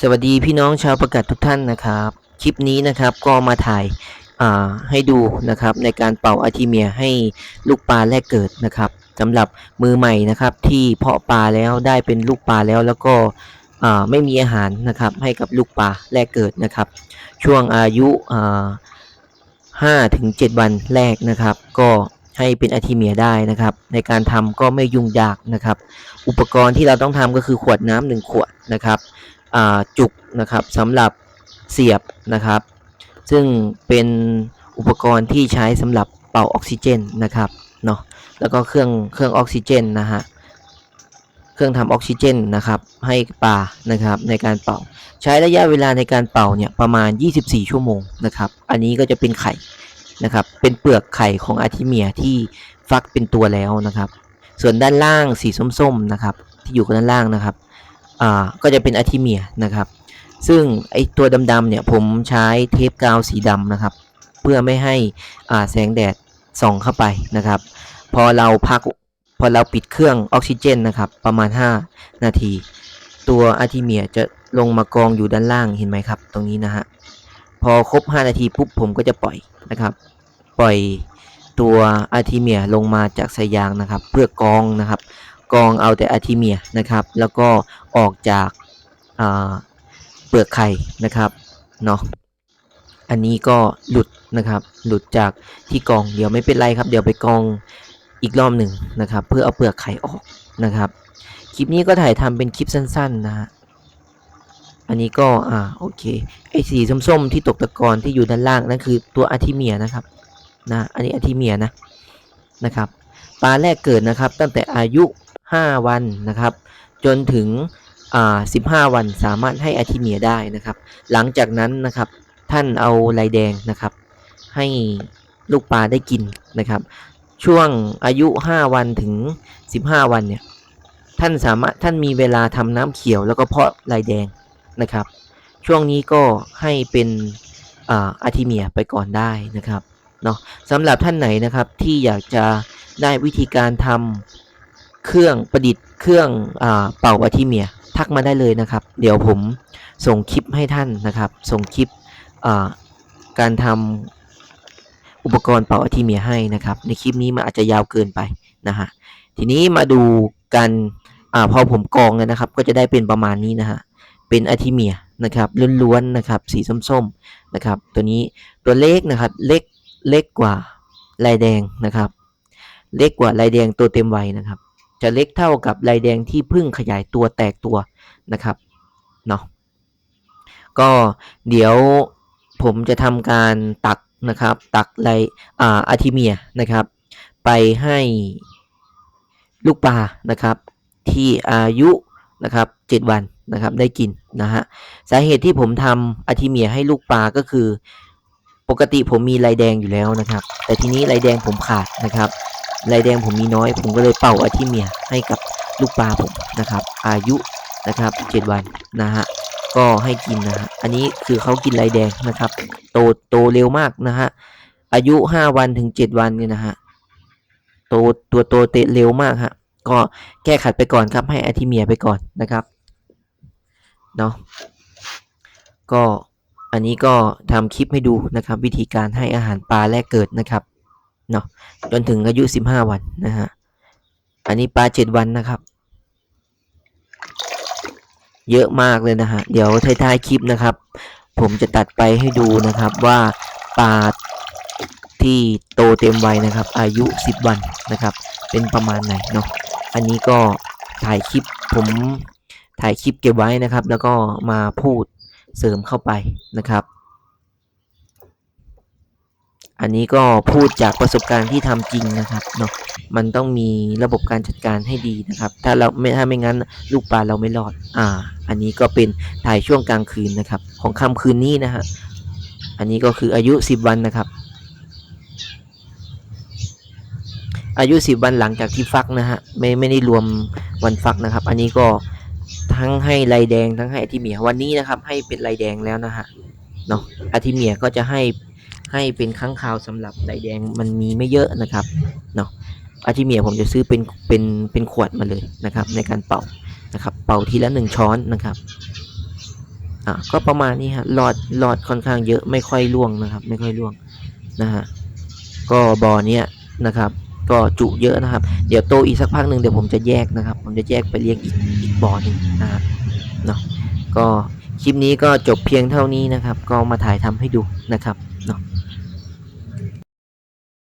สวัสดีพี่น้องชาวประกาศทุกท่านนะครับ คลิปนี้นะครับก็มาถ่ายาให้ดูนะครับในการเป่าอาทิเมียให้ลูกปลาแรกเกิดนะครับสำหรับมือใหม่นะครับที่เพาะปลาแล้วได้เป็นลูกปลาแล้วแล้วก็ไม่มีอาหารนะครับให้กับลูกปลาแรกเกิดนะครับ ช่วงอายุห้าถึงเจ็ดวันแรกนะครับ ก็ให้เป็นอาทิเมียได้นะครับ ในการทำก็ไม่ยุ่งยากนะครับ อุปกรณ์ที่เราต้องทำก็คือขวดน้ำหนึ่งขวดนะครับ จุกนะครับสำหรับเสียบนะครับ ซึ่งเป็นอุปกรณ์ที่ใช้สำหรับเป่าออกซิเจนนะครับเนาะแล้วก็เครื่องเครื่องออกซิเจนนะฮะเครื่องทำออกซิเจนนะครับให้ปลานะครับในการเป่า ใช้ระยะเวลาในการเป่าเนี่ยประมาณ 24 ชั่วโมงนะครับ อันนี้ก็จะเป็นไข่นะครับเป็นเปลือกไข่ของอาร์ทิเมียที่ฟักเป็นตัวแล้วนะครับ ส่วนด้านล่างสีส้มๆนะครับ ที่อยู่กันด้านล่างนะครับ อ่าก็จะเป็นอะทิเมียนะครับ ซึ่งไอตัวดำๆเนี่ยผมใช้เทปกาวสีดำนะครับ เพื่อไม่ให้อ่าแสงแดดส่องเข้าไปนะครับ พอเราพักพอเราปิดเครื่องออกซิเจนนะครับ ประมาณ 5 นาที ตัวอะทิเมียจะลงมากองอยู่ด้านล่างเห็นไหมครับ ตรงนี้นะฮะพอครบ 5 นาทีปุ๊บผมก็จะปล่อยนะครับ ปล่อยตัวอะทิเมียลงมาจากสายยางนะครับ เพื่อกองนะครับ กองเอาแต่อะทิเมียนะครับ แล้วก็ออกจากาเปลือกไข่นะครับเนาะอันนี้ก็หลุดนะครับ หลุดจากที่กองเดี๋ยวไม่เป็นไรครับ เดี๋ยวไปกองอีกรอบหนึ่งนะครับ เพื่อเอาเปลือกไข่ออกนะครับ คลิปนี้ก็ถ่ายทำเป็นคลิปสั้น ๆ นะฮะอันนี้ก็อ่าโอเคไอ้สีส้มๆที่ตกตะกอนที่อยู่ด้านล่างนั่นคือตัวอะทิเมียนะครับนะอันนี้อะทิเมียนะนะครับปลาแรกเกิดนะครับ ตั้งแต่อายุ 5 วันนะครับ จนถึงอ่า15วันสามารถให้อาทิเมียได้นะครับ หลังจากนั้นนะครับท่านเอาลายแดงนะครับ ให้ลูกปลาได้กินนะครับ ช่วงอายุ 5 วันถึง 15 วันเนี่ยท่านสามารถท่านมีเวลาทำน้ำเขียวแล้วก็เพาะลายแดงนะครับ ช่วงนี้ก็ให้เป็นอาทิเมียไปก่อนได้นะครับเนาะสำหรับท่านไหนนะครับที่อยากจะได้วิธีการทำ เครื่องประดิษฐ์เครื่องอาเป่าอาทิเมีย ทักมาได้เลยนะครับ เดี๋ยวผมส่งคลิปให้ท่านนะครับ ส่งคลิปอ่าการทำอุปกรณ์เป่าอาทิเมียให้นะครับ ในคลิปนี้มันอาจจะยาวเกินไปนะฮะทีนี้มาดูกันอาพอผมกองเลยนะครับ ก็จะได้เป็นประมาณนี้นะฮะเป็นอาทิเมียนะครับล้วนๆนะครับ สีส้มๆนะครับ ตัวนี้ตัวเล็กนะครับเล็กเล็กกว่าลายแดงนะครับ เล็กกว่าลายแดงตัวเต็มวัยนะครับ จะเล็กเท่ากับลายแดงที่เพิ่งขยายตัวแตกตัวนะครับเนาะก็เดี๋ยวผมจะทำการตักนะครับ ตักลายอ่าอาทิเมียนะครับ ไปให้ลูกปลานะครับ ที่อายุนะครับ7วันนะครับได้กินนะฮะสาเหตุที่ผมทำอาทิเมียให้ลูกปลาก็คือ ปกติผมมีลายแดงอยู่แล้วนะครับ แต่ทีนี้ลายแดงผมขาดนะครับ ลายแดงผมมีน้อย ผมก็เลยเป่าอาทิเมียให้กับลูกปลาผมนะครับ อายุนะครับ 7 วันนะฮะก็ให้กินนะฮะอันนี้คือเขากินลายแดงนะครับ โตโตเร็วมากนะฮะอายุ 5 วันถึง 7 วันเนี่ยนะฮะโตตัวโตเตะเร็วมากฮะก็แก้ขัดไปก่อนครับให้อาทิเมียไปก่อนนะครับเนาะก็อันนี้ก็ทำคลิปให้ดูนะครับ วิธีการให้อาหารปลาแรกเกิดนะครับ เนาะจนถึงอายุ15วันนะฮะอันนี้ปลา7วันนะครับ เยอะมากเลยนะฮะเดี๋ยวท้ายๆคลิปนะครับ ผมจะตัดไปให้ดูนะครับว่าปลาที่โตเต็มวัยนะครับ อายุ 10 วันนะครับ เป็นประมาณไหนเนาะอันนี้ก็ถ่ายคลิปผมถ่ายคลิปเก็บไว้นะครับ แล้วก็มาพูดเสริมเข้าไปนะครับ อันนี้ก็พูดจากประสบการณ์ที่ทำจริงนะครับเนาะมันต้องมีระบบการจัดการให้ดีนะครับ ถ้าเราไม่ถ้าไม่งั้นลูกปลาเราไม่รอด อ่า อันนี้ก็เป็นถ่ายช่วงกลางคืนนะครับ ของค่ำคืนนี้นะฮะอันนี้ก็คืออายุ 10 วันนะครับ อายุ 10 วันหลังจากที่ฟักนะฮะไม่ไม่ได้รวมวันฟักนะครับ อันนี้ก็ทั้งให้ลายแดงทั้งให้อาทิเมียวันนี้นะครับ ให้เป็นลายแดงแล้วนะฮะเนาะอาทิเมียก็จะให้ ให้เป็นครั้งคราวสำหรับลายแดงมันมีไม่เยอะนะครับเนาะอาทิเมียผมจะซื้อเป็นเป็นเป็นขวดมาเลยนะครับ ในการเป่านะครับ เป่าทีละหนึ่งช้อนนะครับอะก็ประมาณนี้ฮะหลอดหลอดค่อนข้างเยอะไม่ค่อยร่วงนะครับ ไม่ค่อยร่วงนะฮะก็บ่อเนี้ยนะครับ ก็จุเยอะนะครับ เดี๋ยวโตอีกสักพักหนึ่งเดี๋ยวผมจะแยกนะครับ ผมจะแยกไปเลี้ยงอีกอีกบ่อหนึ่งนะฮะเนาะก็คลิปนี้ก็จบเพียงเท่านี้นะครับ ก็มาถ่ายทำให้ดูนะครับเนาะ